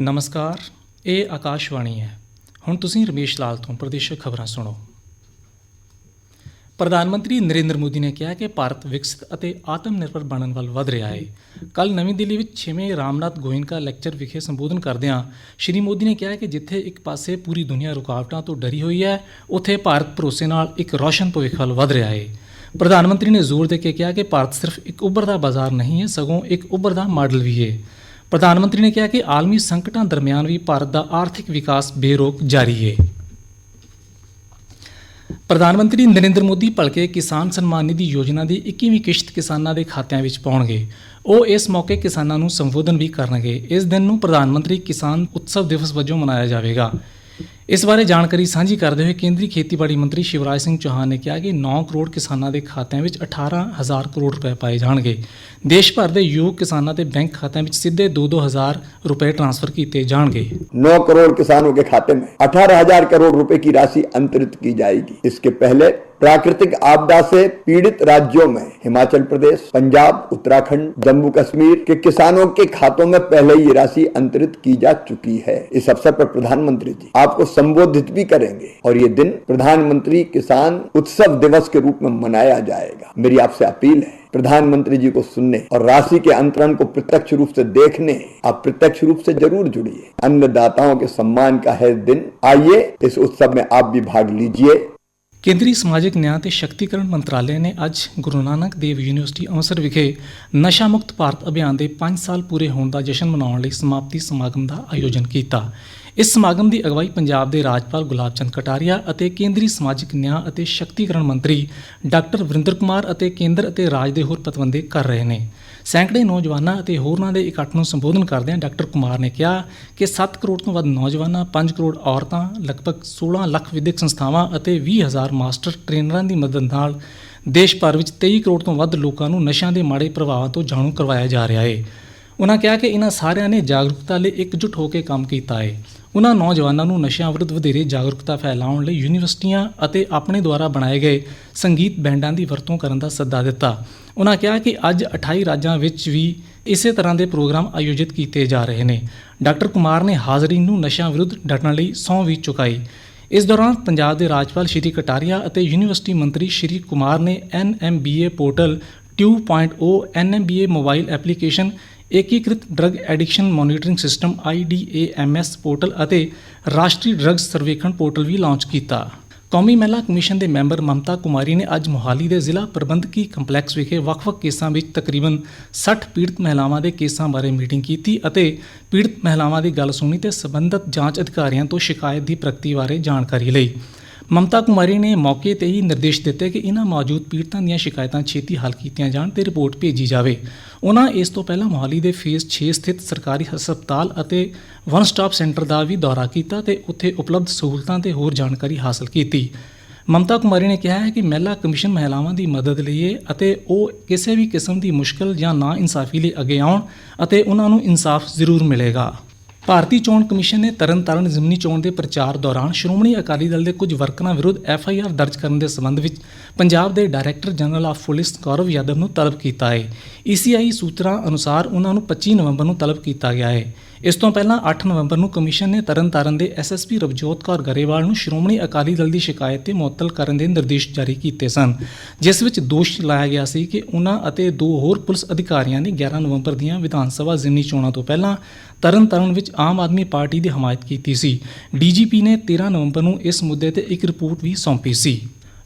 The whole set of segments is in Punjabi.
ਨਮਸਕਾਰ, ਇਹ ਆਕਾਸ਼ਵਾਣੀ ਹੈ। ਹੁਣ ਤੁਸੀਂ ਰਮੇਸ਼ ਲਾਲ ਤੋਂ ਪ੍ਰਦੇਸ਼ਕ ਖਬਰਾਂ ਸੁਣੋ। ਪ੍ਰਧਾਨ ਮੰਤਰੀ ਨਰਿੰਦਰ ਮੋਦੀ ਨੇ ਕਿਹਾ ਕਿ ਭਾਰਤ ਵਿਕਸਿਤ ਅਤੇ ਆਤਮ ਨਿਰਭਰ ਬਣਨ ਵੱਲ ਵਧ ਰਿਹਾ ਹੈ। ਕੱਲ ਨਵੀਂ ਦਿੱਲੀ ਵਿੱਚ 6ਵੇਂ ਰਾਮਨਾਥ ਗੋਇੰਕਾ ਲੈਕਚਰ ਵਿਖੇ ਸੰਬੋਧਨ ਕਰਦਿਆਂ ਸ਼੍ਰੀ ਮੋਦੀ ਨੇ ਕਿਹਾ ਕਿ ਜਿੱਥੇ ਇੱਕ ਪਾਸੇ ਪੂਰੀ ਦੁਨੀਆ ਰੁਕਾਵਟਾਂ ਤੋਂ ਡਰੀ ਹੋਈ ਹੈ, ਉੱਥੇ ਭਾਰਤ ਭਰੋਸੇ ਨਾਲ ਇੱਕ ਰੌਸ਼ਨ ਭਵਿੱਖ ਵੱਲ ਵਧ ਰਿਹਾ ਹੈ। ਪ੍ਰਧਾਨ ਮੰਤਰੀ ਨੇ ਜ਼ੋਰ ਦੇ ਕੇ ਕਿਹਾ ਕਿ ਭਾਰਤ ਸਿਰਫ ਇੱਕ ਉੱਭਰਦਾ ਬਾਜ਼ਾਰ ਨਹੀਂ ਹੈ, ਸਗੋਂ ਇੱਕ ਉੱਭਰਦਾ ਮਾਡਲ ਵੀ ਹੈ। ਪ੍ਰਧਾਨ ਮੰਤਰੀ ਨੇ ਕਿਹਾ ਕਿ ਆਲਮੀ ਸੰਕਟਾਂ ਦਰਮਿਆਨ ਵੀ ਭਾਰਤ ਦਾ ਆਰਥਿਕ ਵਿਕਾਸ ਬੇਰੋਕ ਜਾਰੀ ਹੈ ਪ੍ਰਧਾਨ ਮੰਤਰੀ ਨਰਿੰਦਰ ਮੋਦੀ ਭਲਕੇ ਕਿਸਾਨ ਸਨਮਾਨ ਨਿਧੀ ਯੋਜਨਾ ਦੀ 21ਵੀਂ ਕਿਸ਼ਤ ਕਿਸਾਨਾਂ ਦੇ ਖਾਤਿਆਂ ਵਿੱਚ ਪਾਉਣਗੇ। ਉਹ ਇਸ ਮੌਕੇ ਕਿਸਾਨਾਂ ਨੂੰ ਸੰਬੋਧਨ ਵੀ ਕਰਨਗੇ। ਇਸ ਦਿਨ ਨੂੰ ਪ੍ਰਧਾਨ ਮੰਤਰੀ ਕਿਸਾਨ ਉਤਸਵ ਦਿਵਸ ਵਜੋਂ ਮਨਾਇਆ ਜਾਵੇਗਾ। ਇਸ ਬਾਰੇ ਜਾਣਕਾਰੀ ਸਾਂਝੀ ਕਰਦੇ ਹੋਏ ਕੇਂਦਰੀ ਖੇਤੀਬਾੜੀ ਮੰਤਰੀ ਸ਼ਿਵਰਾਜ ਸਿੰਘ ਚੌਹਾਨ ਨੇ ਕਿਹਾ ਕਿ 9 ਕਰੋੜ ਕਿਸਾਨਾਂ ਦੇ ਖਾਤਿਆਂ ਵਿੱਚ 18000 ਕਰੋੜ ਰੁਪਏ ਪਾਏ ਜਾਣਗੇ ਦੇਸ਼ ਭਰ ਦੇ ਯੋਗ ਕਿਸਾਨਾਂ ਦੇ ਬੈਂਕ ਖਾਤਿਆਂ ਵਿੱਚ ਸਿੱਧੇ 2-2000 ਰੁਪਏ ट्रांसफर ਕੀਤੇ ਜਾਣਗੇ 9 करोड़ किसानों के खाते में 18,000 करोड़ रुपए की राशि अंतरित की जाएगी इसके पहले प्राकृतिक आपदा से पीड़ित राज्यों में हिमाचल प्रदेश, पंजाब, उत्तराखंड, जम्मू कश्मीर के किसानों के खातों में पहले ये राशि अंतरित की जा चुकी है। इस अवसर पर प्रधानमंत्री जी आपको संबोधित भी करेंगे और ये दिन प्रधानमंत्री किसान उत्सव दिवस के रूप में मनाया जाएगा। मेरी आपसे अपील है, प्रधानमंत्री जी को सुनने और राशि के अंतरण को प्रत्यक्ष रूप से देखने। आप प्रत्यक्ष रूप से ज़रूर जुड़िए। अन्नदाताओं के सम्मान का है दिन। आइए इस उत्सव में आप भी भाग लीजिए। ਕੇਂਦਰੀ ਸਮਾਜਿਕ ਨਿਆਂ ਤੇ ਸ਼ਕਤੀਕਰਨ ਮੰਤਰਾਲੇ ਨੇ ਅੱਜ ਗੁਰੂ ਨਾਨਕ ਦੇਵ ਯੂਨੀਵਰਸਿਟੀ ਅੰਮ੍ਰਿਤਸਰ ਵਿਖੇ ਨਸ਼ਾ ਮੁਕਤ ਭਾਰਤ ਅਭਿਆਨ ਦੇ 5 ਸਾਲ ਪੂਰੇ ਹੋਣ ਦਾ ਜਸ਼ਨ ਮਨਾਉਣ ਲਈ ਸਮਾਪਤੀ ਸਮਾਗਮ ਦਾ ਆਯੋਜਨ ਕੀਤਾ। ਇਸ ਸਮਾਗਮ ਦੀ ਅਗਵਾਈ ਪੰਜਾਬ ਦੇ ਰਾਜਪਾਲ ਗੁਲਾਬ ਚੰਦ ਕਟਾਰੀਆ ਅਤੇ ਕੇਂਦਰੀ ਸਮਾਜਿਕ ਨਿਆਂ ਅਤੇ ਸ਼ਕਤੀਕਰਨ ਮੰਤਰੀ ਡਾਕਟਰ ਵਰਿੰਦਰ ਕੁਮਾਰ ਅਤੇ ਕੇਂਦਰ ਅਤੇ ਰਾਜ ਦੇ ਹੋਰ ਪਤਵੰਦੇ ਕਰ ਰਹੇ ਨੇ। ਸੈਂਕੜੇ ਨੌਜਵਾਨਾਂ ਅਤੇ ਹੋਰਨਾਂ ਦੇ ਇਕੱਠ ਨੂੰ ਸੰਬੋਧਨ ਕਰਦਿਆਂ ਡਾਕਟਰ ਕੁਮਾਰ ਨੇ ਕਿਹਾ ਕਿ 7 ਕਰੋੜ ਤੋਂ ਵੱਧ ਨੌਜਵਾਨਾਂ 5 ਕਰੋੜ ਔਰਤਾਂ, ਲਗਭਗ 16 ਲੱਖ ਵਿਦਿਅਕ ਸੰਸਥਾਵਾਂ ਅਤੇ 20000 ਮਾਸਟਰ ਟ੍ਰੇਨਰਾਂ ਦੀ ਮਦਦ ਨਾਲ ਦੇਸ਼ ਭਰ ਵਿੱਚ 23 ਕਰੋੜ ਤੋਂ ਵੱਧ ਲੋਕਾਂ ਨੂੰ ਨਸ਼ਿਆਂ ਦੇ ਮਾੜੇ ਪ੍ਰਭਾਵਾਂ ਤੋਂ ਜਾਣੂ ਕਰਵਾਇਆ ਜਾ ਰਿਹਾ ਹੈ। ਉਹਨਾਂ ਕਿਹਾ ਕਿ ਇਹਨਾਂ ਸਾਰਿਆਂ ਨੇ ਜਾਗਰੂਕਤਾ ਲਈ ਇਕਜੁੱਟ ਹੋ ਕੇ ਕੰਮ ਕੀਤਾ ਹੈ। ਉਹਨਾਂ ਨੌਜਵਾਨਾਂ ਨੂੰ ਨਸ਼ਿਆਂ ਵਿਰੁੱਧ ਵਧੇਰੇ ਜਾਗਰੂਕਤਾ ਫੈਲਾਉਣ ਲਈ ਯੂਨੀਵਰਸਿਟੀਆਂ ਅਤੇ ਆਪਣੇ ਦੁਆਰਾ ਬਣਾਏ ਗਏ ਸੰਗੀਤ ਬੈਂਡਾਂ ਦੀ ਵਰਤੋਂ ਕਰਨ ਦਾ ਸੱਦਾ ਦਿੱਤਾ। ਉਹਨਾਂ ਕਿਹਾ ਕਿ ਅੱਜ 28 ਰਾਜਾਂ ਵਿੱਚ ਵੀ ਇਸੇ ਤਰ੍ਹਾਂ ਦੇ ਪ੍ਰੋਗਰਾਮ ਆਯੋਜਿਤ ਕੀਤੇ ਜਾ ਰਹੇ ਨੇ। ਡਾਕਟਰ ਕੁਮਾਰ ਨੇ ਹਾਜ਼ਰੀਨ ਨੂੰ ਨਸ਼ਿਆਂ ਵਿਰੁੱਧ ਡਟਣ ਲਈ ਸਹੁੰ ਵੀ ਚੁਕਾਈ। ਇਸ ਦੌਰਾਨ ਪੰਜਾਬ ਦੇ ਰਾਜਪਾਲ ਸ਼੍ਰੀ ਕਟਾਰੀਆ ਅਤੇ ਯੂਨੀਵਰਸਿਟੀ ਮੰਤਰੀ ਸ਼੍ਰੀ ਕੁਮਾਰ ਨੇ NMBA portal 2.0 NMBA mobile application ਏਕੀਕ੍ਰਿਤ drug addiction monitoring system IDAMS portal ਅਤੇ ਰਾਸ਼ਟਰੀ ਡਰੱਗ ਸਰਵੇਖਣ ਪੋਰਟਲ ਵੀ ਲਾਂਚ ਕੀਤਾ। ਕੌਮੀ ਮਹਿਲਾ ਕਮਿਸ਼ਨ ਦੇ ਮੈਂਬਰ ਮਮਤਾ ਕੁਮਾਰੀ ਨੇ ਅੱਜ ਮੋਹਾਲੀ ਦੇ ਜ਼ਿਲ੍ਹਾ ਪ੍ਰਬੰਧਕੀ ਕੰਪਲੈਕਸ ਵਿਖੇ ਵੱਖ-ਵੱਖ ਕੇਸਾਂ ਵਿੱਚ ਤਕਰੀਬਨ 60 ਪੀੜਤ ਮਹਿਲਾਵਾਂ ਦੇ ਕੇਸਾਂ ਬਾਰੇ ਮੀਟਿੰਗ ਕੀਤੀ ਅਤੇ ਪੀੜਤ ਮਹਿਲਾਵਾਂ ਦੀ ਗੱਲ ਸੁਣੀ ਤੇ ਸਬੰਧਤ ਜਾਂਚ ਅਧਿਕਾਰੀਆਂ ਤੋਂ ਸ਼ਿਕਾਇਤ ਦੀ ਪ੍ਰਗਤੀ ਬਾਰੇ ਜਾਣਕਾਰੀ ਲਈ। ਮਮਤਾ ਕੁਮਾਰੀ ਨੇ ਮੌਕੇ ਤੇ ਹੀ ਨਿਰਦੇਸ਼ ਦਿੱਤੇ ਕਿ ਇਹਨਾਂ ਮੌਜੂਦ ਪੀੜਤਾਂ ਦੀਆਂ ਸ਼ਿਕਾਇਤਾਂ ਛੇਤੀ ਹੱਲ ਕੀਤੀਆਂ ਜਾਣ ਤੇ ਰਿਪੋਰਟ ਭੇਜੀ ਜਾਵੇ। ਉਹਨਾਂ ਇਸ ਤੋਂ ਪਹਿਲਾਂ ਮੋਹਾਲੀ ਦੇ ਫੇਸ 6 ਸਥਿਤ ਸਰਕਾਰੀ ਹਸਪਤਾਲ ਅਤੇ ਵਨ ਸਟਾਪ ਸੈਂਟਰ ਦਾ ਵੀ ਦੌਰਾ ਕੀਤਾ ਤੇ ਉੱਥੇ ਉਪਲਬਧ ਸਹੂਲਤਾਂ ਤੇ ਹੋਰ ਜਾਣਕਾਰੀ ਹਾਸਲ ਕੀਤੀ। ਮਮਤਾ ਕੁਮਾਰੀ ਨੇ ਕਿਹਾ ਹੈ ਕਿ ਮਹਿਲਾ ਕਮਿਸ਼ਨ ਮਹਿਲਾਵਾਂ ਦੀ ਮਦਦ ਲਈ ਅਤੇ ਉਹ ਕਿਸੇ ਵੀ ਕਿਸਮ ਦੀ ਮੁਸ਼ਕਲ ਜਾਂ ਨਾ ਇਨਸਾਫੀ ਲਈ ਅੱਗੇ ਆਉਣ ਅਤੇ ਉਹਨਾਂ ਨੂੰ ਇਨਸਾਫ ਜ਼ਰੂਰ ਮਿਲੇਗਾ। ਭਾਰਤੀ ਚੋਣ ਕਮਿਸ਼ਨ ਨੇ ਤਰਨਤਾਰਨ ਜ਼ਿਮਨੀ ਚੋਣ ਦੇ ਪ੍ਰਚਾਰ ਦੌਰਾਨ ਸ਼੍ਰੋਮਣੀ ਅਕਾਲੀ ਦਲ ਦੇ ਕੁਝ ਵਰਕਰਾਂ ਵਿਰੁੱਧ ਐਫ ਆਈ ਆਰ ਦਰਜ ਕਰਨ ਦੇ ਸੰਬੰਧ ਵਿੱਚ ਪੰਜਾਬ ਦੇ director general of police Gaurav Yadav ਨੂੰ ਤਲਬ ਕੀਤਾ ਹੈ। ਈਸੀਆਈ ਸੂਤਰਾਂ ਅਨੁਸਾਰ ਉਹਨਾਂ ਨੂੰ 25 ਨਵੰਬਰ ਨੂੰ ਤਲਬ ਕੀਤਾ ਗਿਆ ਹੈ। ਇਸ ਤੋਂ ਪਹਿਲਾਂ 8 ਨਵੰਬਰ ਨੂੰ ਕਮਿਸ਼ਨ ਨੇ ਤਰਨਤਾਰਨ ਦੇ ਐਸਐਸਪੀ ਰਵਜੋਤ ਕੌਰ ਗਰੇਵਾਲ ਨੂੰ ਸ਼੍ਰੋਮਣੀ ਅਕਾਲੀ ਦਲ ਦੀ ਸ਼ਿਕਾਇਤ ਤੇ ਮੁਅੱਤਲ ਕਰਨ ਦੇ ਨਿਰਦੇਸ਼ ਜਾਰੀ ਕੀਤੇ ਸਨ, ਜਿਸ ਵਿੱਚ ਦੋਸ਼ ਲਾਇਆ ਗਿਆ ਸੀ ਕਿ ਉਹਨਾਂ ਅਤੇ ਦੋ ਹੋਰ ਪੁਲਿਸ ਅਧਿਕਾਰੀਆਂ ਨੇ 11 ਨਵੰਬਰ ਦੀਆਂ ਵਿਧਾਨ ਸਭਾ ਜ਼ਿਮਨੀ ਚੋਣਾਂ ਤੋਂ ਪਹਿਲਾਂ ਤਰਨਤਾਰਨ ਵਿੱਚ ਆਮ ਆਦਮੀ ਪਾਰਟੀ ਦੀ ਹਮਾਇਤ ਕੀਤੀ ਸੀ। ਡੀਜੀਪੀ ਨੇ 13 ਨਵੰਬਰ ਨੂੰ ਇਸ ਮੁੱਦੇ ਤੇ ਇੱਕ ਰਿਪੋਰਟ ਵੀ ਸੌਂਪੀ ਸੀ।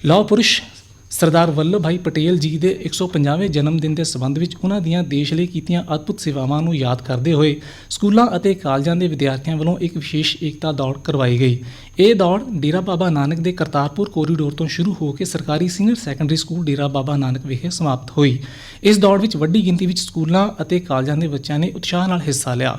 ਲੌਹ ਪੁਰਸ਼ ਸਰਦਾਰ ਵੱਲਭ ਭਾਈ ਪਟੇਲ ਜੀ ਦੇ 150ਵੇਂ ਜਨਮ ਦਿਨ ਦੇ ਸਬੰਧ ਵਿੱਚ ਉਹਨਾਂ ਦੀਆਂ ਦੇਸ਼ ਲਈ ਕੀਤੀਆਂ ਅਦਭੁਤ ਸੇਵਾਵਾਂ ਨੂੰ ਯਾਦ ਕਰਦੇ ਹੋਏ ਸਕੂਲਾਂ ਅਤੇ ਕਾਲਜਾਂ ਦੇ ਵਿਦਿਆਰਥੀਆਂ ਵੱਲੋਂ ਇੱਕ ਵਿਸ਼ੇਸ਼ ਏਕਤਾ ਦੌੜ ਕਰਵਾਈ ਗਈ। ਇਹ ਦੌੜ ਡੇਰਾ ਬਾਬਾ ਨਾਨਕ ਦੇ ਕਰਤਾਰਪੁਰ ਕੋਰੀਡੋਰ ਤੋਂ ਸ਼ੁਰੂ ਹੋ ਕੇ ਸਰਕਾਰੀ senior secondary school Dera Baba Nanak ਵਿਖੇ ਸਮਾਪਤ ਹੋਈ। ਇਸ ਦੌੜ ਵਿੱਚ ਵੱਡੀ ਗਿਣਤੀ ਵਿੱਚ ਸਕੂਲਾਂ ਅਤੇ ਕਾਲਜਾਂ ਦੇ ਬੱਚਿਆਂ ਨੇ ਉਤਸ਼ਾਹ ਨਾਲ ਹਿੱਸਾ ਲਿਆ।